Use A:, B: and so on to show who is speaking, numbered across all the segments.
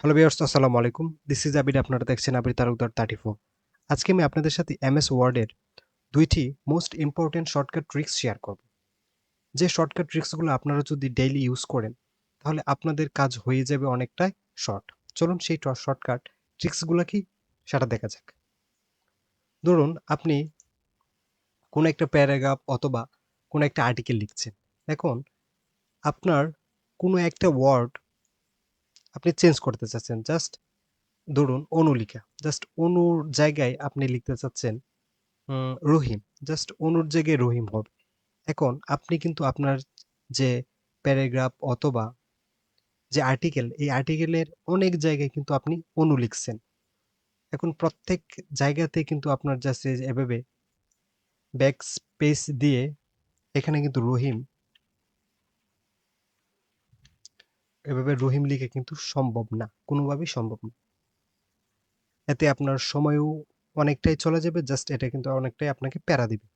A: Hello viewers আসসালামু আলাইকুম। This is আবির আপনারা দেখছেন আবির তালুকদার থার্টি ফোর আজকে আমি আপনাদের সাথে এমএস ওয়ার্ডের দুইটি most important shortcut tricks share করব। যে শর্টকাট ট্রিক্সগুলো আপনারা যদি ডেইলি ইউজ করেন, তাহলে আপনাদের কাজ হয়ে যাবে অনেকটাই শর্ট চলুন সেই শর্টকাট ট্রিক্সগুলো কি, সেটা দেখা যাক। ধরুন, আপনি কোনো একটা প্যারাগ্রাফ অথবা কোনো একটা আর্টিকেল লিখছেন। এখন আপনার কোনো একটা ওয়ার্ড আপনি চেঞ্জ করতে চাচ্ছেন জাস্ট ধরুন অনুলিকা জাস্ট অনুর জায়গায় আপনি লিখতে চাচ্ছেন রহিম জাস্ট অনুর জায়গায় রহিম হবে। এখন আপনি কিন্তু আপনার যে প্যারাগ্রাফ অথবা যে আর্টিকেল এই আর্টিকেলের অনেক জায়গায় কিন্তু আপনি অনু লিখছেন। এখন প্রত্যেক জায়গাতে কিন্তু আপনার জাস্ট এভাবে ব্যাক স্পেস দিয়ে এখানে কিন্তু রহিম এভাবে রহিম লিখে কিন্তু সম্ভব না, কোনোভাবেই সম্ভব না। এতে আপনার সময়ও অনেকটাই চলে যাবে জাস্ট এটা কিন্তু অনেকটাই আপনাকে প্যারা দিবে।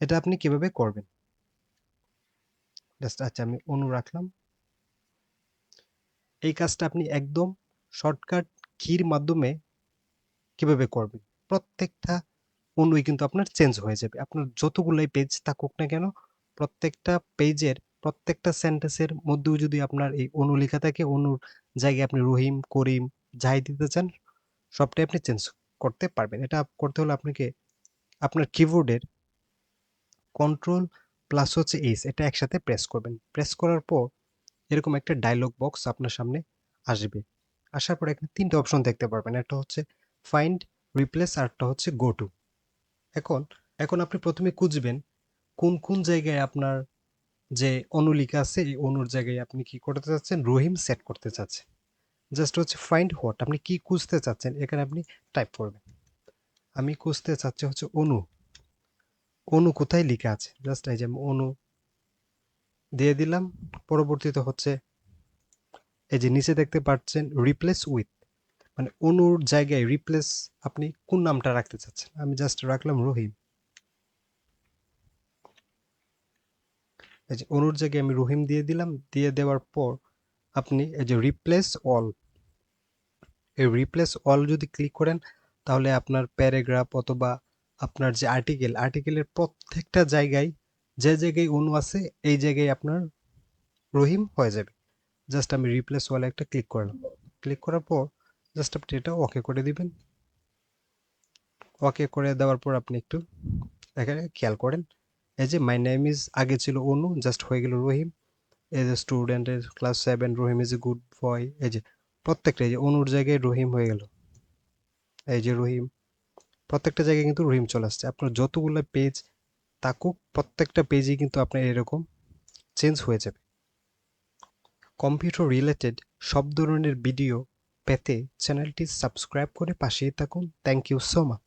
A: এটা আপনি কীভাবে করবেন? জাস্ট আচ্ছা আমি অনু রাখলাম। এই কাজটা আপনি একদম শর্টকাট কির মাধ্যমে কীভাবে করবেন? প্রত্যেকটা অনুই কিন্তু আপনার চেঞ্জ হয়ে যাবে। আপনার যতগুলোই পেজ থাকুক না কেন, প্রত্যেকটা পেজের প্রত্যেকটা সেন্টেন্সের মধ্যেও যদি আপনার এই অনু লেখা থাকে অনুর জায়গায় আপনি রহিম, করিম যাই দিতে চান, সবটাই আপনি চেঞ্জ করতে পারবেন। এটা করতে হলে আপনাকে আপনার কিবোর্ডের কন্ট্রোল প্লাস হচ্ছে এইস এটা একসাথে প্রেস করবেন। প্রেস করার পর এরকম একটা ডায়লগ বক্স আপনার সামনে আসবে। আসার পর এখানে তিনটে অপশন দেখতে পারবেন। একটা হচ্ছে ফাইন্ড রিপ্লেস আর একটা হচ্ছে গো টু এখন এখন আপনি প্রথমে খুঁজবেন কোন কোন জায়গায় আপনার যে অনুলিকা আছে, এই অনুর জায়গায় আপনি কি করতে চাচ্ছেন? রহিম সেট করতে চাচ্ছেন জাস্ট হচ্ছে ফাইন্ড হোয়াট আপনি কি খুঁজতে চাচ্ছেন? এখানে আপনি টাইপ করবেন। আমি খুঁজতে চাচ্ছি হচ্ছে অনু। অনু কোথায় লেখা আছে? জাস্ট এই যে আমি অনু দিয়ে দিলাম। পরবর্তীতে হচ্ছে এই যে নিচে দেখতে পাচ্ছেন রিপ্লেস উইথ মানে অনুর জায়গায় রিপ্লেস আপনি কোন নামটা রাখতে চাচ্ছেন? আমি জাস্ট রাখলাম রহিম। এই যে অনুর জায়গায় আমি রহিম দিয়ে দিলাম, দিয়ে দেওয়ার পর আপনি এই যে রিপ্লেস অল এই রিপ্লেস অল যদি ক্লিক করেন, তাহলে আপনার প্যারাগ্রাফ অথবা আপনার যে আর্টিকেল আর্টিকেলের প্রত্যেকটা জায়গায় যে জায়গায় অনু আছে, এই জায়গায় আপনার রহিম হয়ে যাবে। জাস্ট আমি রিপ্লেস ওয়ালে একটা ক্লিক করলাম। ক্লিক করার পর জাস্ট আপনি এটা ওকে করে দিবেন। ওকে করে দেওয়ার পর আপনি একটু এখানে খেয়াল করেন। এই যে মাই নেম ইজ আগে ছিল অনু জাস্ট হয়ে গেল রহিম। এই যে স্টুডেন্টের class seven Rahim is a good boy এই যে, প্রত্যেকটা, এই যে, অনুর জায়গায় রহিম হয়ে গেল। এই যে, রহিম। প্রত্যেকটা জায়গায় কিন্তু রহিম চলে আসছে। আপনার যতগুলো পেজ থাকুক, প্রত্যেকটা পেজই কিন্তু আপনার এরকম চেঞ্জ হয়ে যাবে। কম্পিউটার রিলেটেড সব ধরনের ভিডিও পেতে চ্যানেলটি সাবস্ক্রাইব করে পাশেই থাকুন। Thank you so much